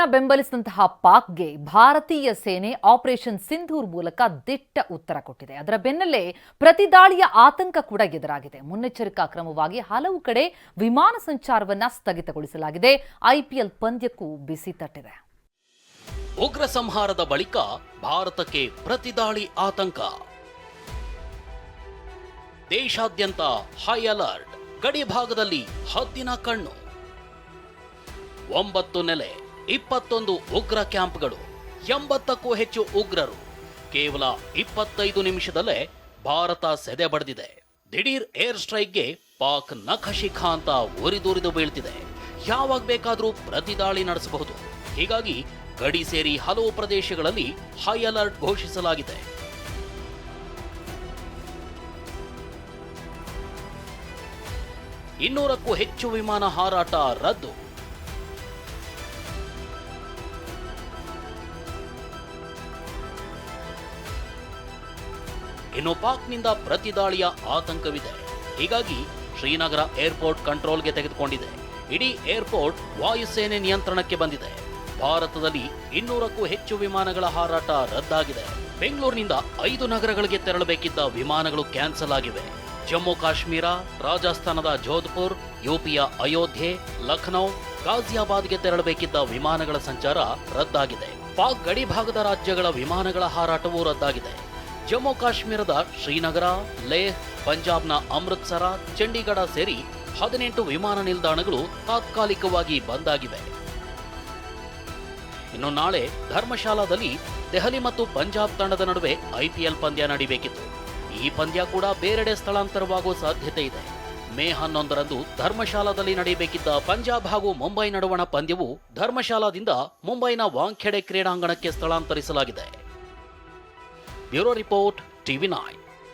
ಉಗ್ರರನ್ನ ಬೆಂಬಲಿಸಿದಂತಹ ಪಾಕ್ಗೆ ಭಾರತೀಯ ಸೇನೆ ಆಪರೇಷನ್ ಸಿಂಧೂರ್ ಮೂಲಕ ದಿಟ್ಟ ಉತ್ತರ ಕೊಟ್ಟಿದೆ. ಅದರ ಬೆನ್ನಲ್ಲೇ ಪ್ರತಿದಾಳಿಯ ಆತಂಕ ಕೂಡ ಎದುರಾಗಿದೆ. ಮುನ್ನೆಚ್ಚರಿಕಾ ಕ್ರಮವಾಗಿ ಹಲವು ಕಡೆ ವಿಮಾನ ಸಂಚಾರವನ್ನ ಸ್ಥಗಿತಗೊಳಿಸಲಾಗಿದೆ. ಐಪಿಎಲ್ ಪಂದ್ಯಕ್ಕೂ ಬಿಸಿ ತಟ್ಟಿದೆ. ಉಗ್ರ ಸಂಹಾರದ ಬಳಿಕ ಭಾರತಕ್ಕೆ ಪ್ರತಿದಾಳಿ ಆತಂಕ. ದೇಶಾದ್ಯಂತ ಹೈ ಅಲರ್ಟ್ ಗಡಿ ಭಾಗದಲ್ಲಿ ಹದ್ದಿನ ಕಣ್ಣು. ಒಂಬತ್ತು ನೆಲೆ. ಇಪ್ಪತ್ತೊಂದು ಉಗ್ರ ಕ್ಯಾಂಪ್ಗಳು, ಎಂಬತ್ತಕ್ಕೂ ಹೆಚ್ಚು ಉಗ್ರರು. ಕೇವಲ ಇಪ್ಪತ್ತೈದು ನಿಮಿಷದಲ್ಲೇ ಭಾರತ ಸೆದೆ ಬಡಿದಿದೆ. ದಿಢೀರ್ ಏರ್ ಸ್ಟ್ರೈಕ್ಗೆ ಪಾಕ್ ನಖಶಿಖ ಅಂತ ಉರಿದೂರಿದು ಬೀಳ್ತಿದೆ. ಯಾವಾಗ ಬೇಕಾದರೂ ಪ್ರತಿದಾಳಿ ನಡೆಸಬಹುದು. ಹೀಗಾಗಿ ಗಡಿ ಸೇರಿ ಹಲವು ಪ್ರದೇಶಗಳಲ್ಲಿ ಹೈ ಅಲರ್ಟ್ ಘೋಷಿಸಲಾಗಿದೆ. ಇನ್ನೂರಕ್ಕೂ ಹೆಚ್ಚು ವಿಮಾನ ಹಾರಾಟ ರದ್ದು. ಇನ್ನು ಪಾಕ್ನಿಂದ ಪ್ರತಿದಾಳಿಯ ಆತಂಕವಿದೆ. ಹೀಗಾಗಿ ಶ್ರೀನಗರ ಏರ್ಪೋರ್ಟ್ ಕಂಟ್ರೋಲ್ಗೆ ತೆಗೆದುಕೊಂಡಿದೆ. ಇಡೀ ಏರ್ಪೋರ್ಟ್ ವಾಯುಸೇನೆ ನಿಯಂತ್ರಣಕ್ಕೆ ಬಂದಿದೆ. ಭಾರತದಲ್ಲಿ ಇನ್ನೂರಕ್ಕೂ ಹೆಚ್ಚು ವಿಮಾನಗಳ ಹಾರಾಟ ರದ್ದಾಗಿದೆ. ಬೆಂಗಳೂರಿನಿಂದ ಐದು ನಗರಗಳಿಗೆ ತೆರಳಬೇಕಿದ್ದ ವಿಮಾನಗಳು ಕ್ಯಾನ್ಸಲ್ ಆಗಿವೆ. ಜಮ್ಮು ಕಾಶ್ಮೀರ, ರಾಜಸ್ಥಾನದ ಜೋಧ್ಪುರ್, ಯುಪಿಯ ಅಯೋಧ್ಯೆ, ಲಖನೌ ಗಾಜಿಯಾಬಾದ್ಗೆ ತೆರಳಬೇಕಿದ್ದ ವಿಮಾನಗಳ ಸಂಚಾರ ರದ್ದಾಗಿದೆ. ಪಾಕ್ ಗಡಿ ಭಾಗದ ರಾಜ್ಯಗಳ ವಿಮಾನಗಳ ಹಾರಾಟವೂ ರದ್ದಾಗಿದೆ. ಜಮ್ಮು ಕಾಶ್ಮೀರದ ಶ್ರೀನಗರ, ಲೇಹ್, ಪಂಜಾಬ್ನ ಅಮೃತ್ಸರ, ಚಂಡೀಗಢ ಸೇರಿ ಹದಿನೆಂಟು ವಿಮಾನ ನಿಲ್ದಾಣಗಳು ತಾತ್ಕಾಲಿಕವಾಗಿ ಬಂದ್ ಆಗಿವೆ ಇನ್ನು ನಾಳೆ ಧರ್ಮಶಾಲಾದಲ್ಲಿ ದೆಹಲಿ ಮತ್ತು ಪಂಜಾಬ್ ತಂಡದ ನಡುವೆ ಐಪಿಎಲ್ ಪಂದ್ಯ ನಡೀಬೇಕಿತ್ತು. ಈ ಪಂದ್ಯ ಕೂಡ ಬೇರೆಡೆ ಸ್ಥಳಾಂತರವಾಗುವ ಸಾಧ್ಯತೆ ಇದೆ. ಮೇ ಹನ್ನೊಂದರಂದು ಧರ್ಮಶಾಲಾದಲ್ಲಿ ನಡೆಯಬೇಕಿದ್ದ ಪಂಜಾಬ್ ಹಾಗೂ ಮುಂಬೈ ನಡುವಣ ಪಂದ್ಯವು ಧರ್ಮಶಾಲಾದಿಂದ ಮುಂಬೈನ ವಾಂಖೆಡೆ ಕ್ರೀಡಾಂಗಣಕ್ಕೆ ಸ್ಥಳಾಂತರಿಸಲಾಗಿದೆ. Bureau Report, TV9.